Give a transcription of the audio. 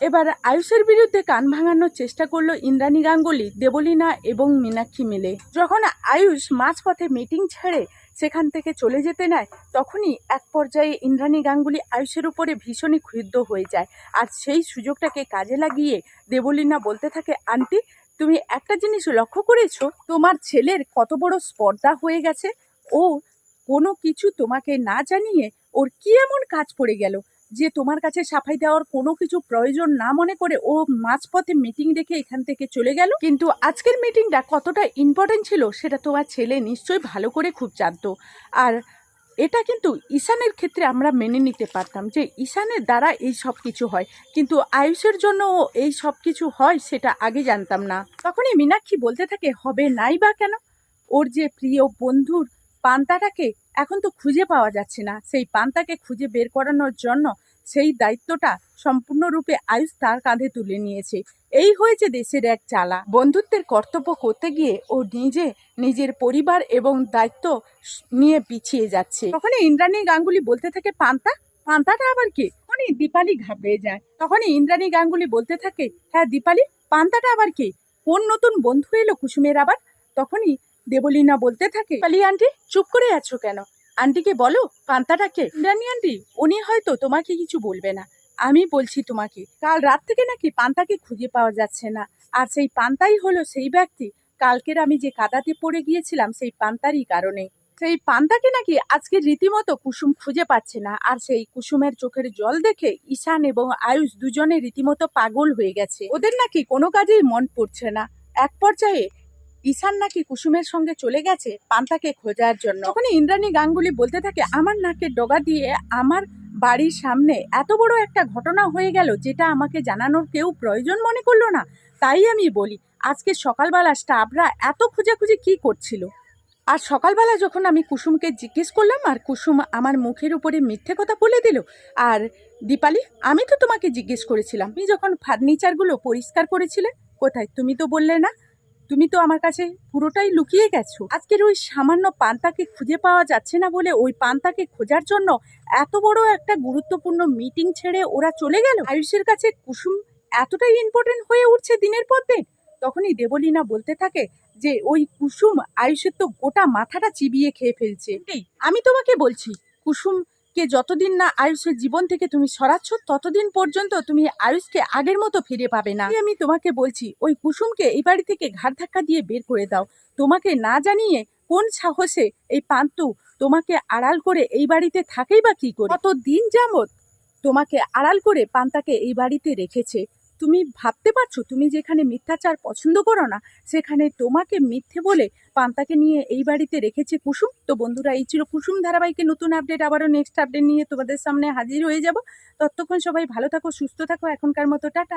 এবার আয়ুষের বিরুদ্ধে কান ভাঙানোর চেষ্টা করল ইন্দ্রাণী গাঙ্গুলি, দেবলীনা এবং মীনাক্ষী মিলে। যখন আয়ুষ মাঝপথে মিটিং ছেড়ে সেখান থেকে চলে যেতে নেয়, তখনই এক পর্যায়ে ইন্দ্রাণী গাঙ্গুলি আয়ুষের উপরে ভীষণই ক্ষুব্ধ হয়ে যায়। আর সেই সুযোগটাকে কাজে লাগিয়ে দেবলীনা বলতে থাকে, আন্টি, তুমি একটা জিনিস লক্ষ্য করেছ? তোমার ছেলের কত বড় স্পর্ধা হয়ে গেছে। ও কোনো কিছু তোমাকে না জানিয়ে ওর কি এমন কাজ পড়ে গেল? যে তোমার কাছে সাফাই দেওয়ার কোনো কিছু প্রয়োজন না মনে করে ও মাঝপথে মিটিং রেখে এখান থেকে চলে গেল। কিন্তু আজকের মিটিংটা কতটা ইম্পর্টেন্ট ছিল সেটা তোমার ছেলে নিশ্চয়ই ভালো করে খুব জানতো। আর এটা কিন্তু ঈশানের ক্ষেত্রে আমরা মেনে নিতে পারতাম যে ঈশানের দ্বারা এই সব কিছু হয়। কিন্তু আয়ুষের জন্য এই সব কিছু হয় সেটা আগে জানতাম না। তখনই মীনাক্ষী বলতে থাকে, হবে নাই বা কেন? ওর যে প্রিয় বন্ধুর পান্তাটাকে এখন তো খুঁজে পাওয়া যাচ্ছে না। সেই পান্তাকে খুঁজে বের করানোর জন্য সেই দায়িত্বটা সম্পূর্ণরূপে আয়ুষ তার কাঁধে তুলে নিয়েছে। এই হয়েছে দেশের এক চালা। বন্ধুত্বের কর্তব্য করতে গিয়ে ও নিজে নিজের পরিবার এবং দায়িত্ব নিয়ে পিছিয়ে যাচ্ছে। তখনই ইন্দ্রাণী গাঙ্গুলি বলতে থাকে, পান্তা? পান্তাটা আবার কি? তখনই দীপালি ঘাবড়ে যায়। তখনই ইন্দ্রাণী গাঙ্গুলি বলতে থাকে হ্যাঁ দীপালি, পান্তাটা আবার কি? কোন নতুন বন্ধু এলো কুসুমের আবার? তখনই দেবলীনা বলতে থাকে? পালি আন্টি চুপ করে আছো কেন? আন্টিকে বলো পান্তাটাকে ইন্দ্রাণী আন্টি উনি হয়তো তোমাকে কিছু বলবে না। আমি বলছি তোমাকে কাল রাত থেকে নাকি পান্তাকে খুঁজে পাওয়া যাচ্ছে না। আর সেই পান্তাই হলো সেই ব্যক্তি কালকের আমি যে কাদাতে পড়ে গিয়েছিলাম সেই পান্তারই কারণে। সেই পান্তাকে নাকি আজকে রীতিমতো কুসুম খুঁজে পাচ্ছে না আর সেই কুসুমের চোখের জল দেখে ঈশান এবং আয়ুষ দুজনে রীতিমতো পাগল হয়ে গেছে। ওদের নাকি কোনো কাজেই মন পড়ছে না। এক পর্যায়ে ঈশান নাকি কুসুমের সঙ্গে চলে গেছে পান্তাকে খোঁজার জন্য? তখনই ইন্দ্রাণী গাঙ্গুলি বলতে থাকে, আমার নাকের ডগা দিয়ে আমার বাড়ির সামনে এত বড় একটা ঘটনা হয়ে গেল যেটা আমাকে জানানোর কেউ প্রয়োজন মনে করল না। তাই আমি বলি, আজকে সকালবেলা স্টাফরা এত খোঁজাখুঁজি কি করছিল? আর সকালবেলা যখন আমি কুসুমকে জিজ্ঞেস করলাম, আর কুসুম আমার মুখের উপরে মিথ্যে কথা বলে দিল? আর দীপালি, আমি তো তোমাকে জিজ্ঞেস করেছিলাম। তুমি যখন ফার্নিচারগুলো পরিষ্কার করেছিলে, কোথায়? তুমি তো বললে না তুমি তো আমার কাছে পুরোটাই লুকিয়ে গেছো। আজকের ওই সামান্য পান্তাকে খুঁজে পাওয়া যাচ্ছে না বলে ওই পান্তাকে খোঁজার জন্য এত বড় একটা গুরুত্বপূর্ণ মিটিং ছেড়ে ওরা চলে গেল? আয়ুষের কাছে কুসুম এতটাই ইম্পর্টেন্ট হয়ে উঠছে দিনের পর দিন? তখনই দেবলীনা বলতে থাকে যে, ওই কুসুম আয়ুষের তো গোটা মাথাটা চিবিয়ে খেয়ে ফেলছে। আমি তোমাকে বলছি কুসুমকে যতদিন না আয়ুষের জীবন থেকে তুমি সরাচ্ছ, ততদিন পর্যন্ত তুমি আয়ুষকে আগের মতো ফিরে পাবে না। আমি তোমাকে বলছি, ওই কুসুমকে এই বাড়ি থেকে ঘাড় ধাক্কা দিয়ে বের করে দাও। তোমাকে না জানিয়ে কোন সাহসে এই পান্তু তোমাকে আড়াল করে এই বাড়িতে থাকেই বা কি করে? কত দিন যাবত তোমাকে আড়াল করে পান্তাকে এই বাড়িতে রেখেছে। তুমি ভাবতে পারছ? তুমি যেখানে মিথ্যাচার পছন্দ করো না, সেখানে তোমাকে মিথ্যে বলে পান্তাকে নিয়ে এই বাড়িতে রেখেছে কুসুম? তো বন্ধুরা, এই ছিল কুসুম ধারাবাহিকের নতুন আপডেট আবারও নেক্সট আপডেট নিয়ে তোমাদের সামনে হাজির হয়ে যাব। ততক্ষণ সবাই ভালো থাকো, সুস্থ থাকো, এখনকার মতো, টাটা।